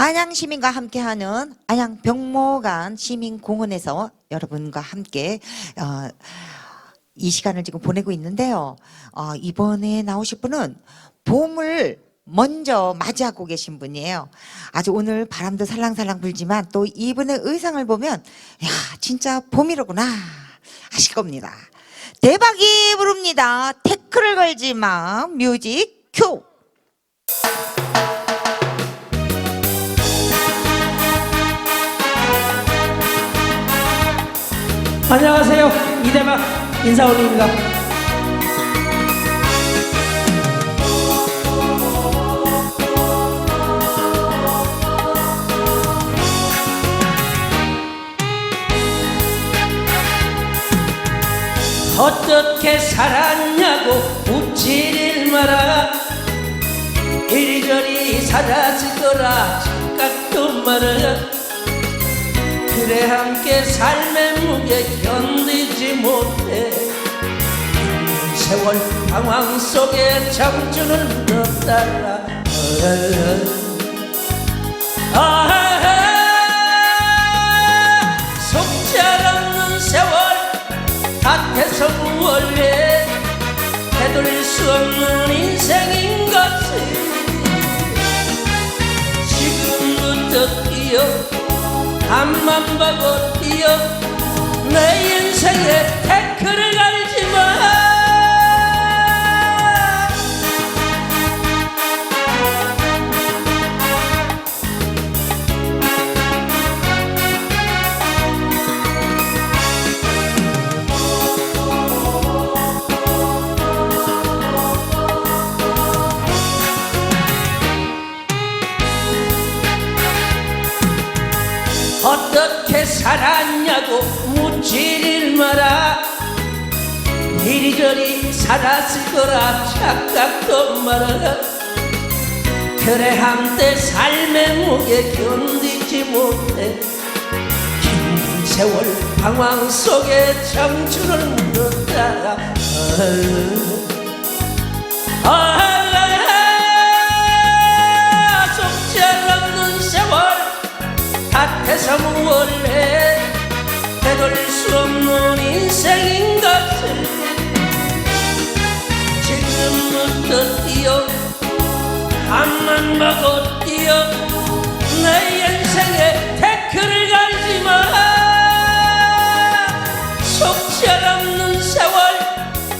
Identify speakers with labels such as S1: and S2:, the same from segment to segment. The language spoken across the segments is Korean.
S1: 안양 시민과 함께하는 안양 병모관 시민공원에서 여러분과 함께 어, 이 시간을 지금 보내고 있는데요. 어, 이번에 나오실 분은 봄을 먼저 맞이하고 계신 분이에요. 아주 오늘 바람도 살랑살랑 불지만 또 이분의 의상을 보면 야 진짜 봄이로구나 하실 겁니다. 대박이 부릅니다. 태클을 걸지 마 뮤직 큐.
S2: 안녕하세요. 이대박 인사 올립니다. 어떻게 살았냐고 묻지를 마라 이리저리 사라질 거라 생각도 마라 그래 함께 삶의 무게 견디지 못해. 긴 세월 방황 속에 청춘을 묻었다가 아 속잘 없는 세월 밭에서 무얼해 되돌릴 수 없는 인생인 것을 지금부터 뛰어 앞만 보고 뛰어 내 인생에 어떻게 살았냐고 묻지를 마라. 이리저리 살았을 거라 착각도 마라. 그래 한때 삶의 무게 견디지 못해. 긴 세월 방황 속에 청춘을 묻었다. 아, 되돌릴 수 없는 인생인 것을 지금부터 뛰어 앞만 보고 뛰어 내 인생에 태클을 갈지 마. 속절없는 세월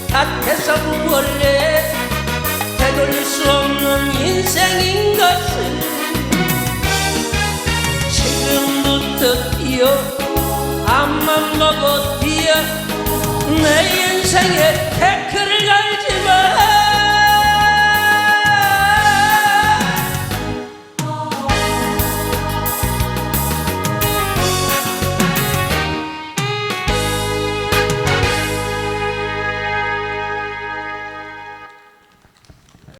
S2: 밭에서 무얼해 되돌릴 수 없는 인생인 것을 지금부터 뛰어 앞만 보고 뛰어 내 인생에 태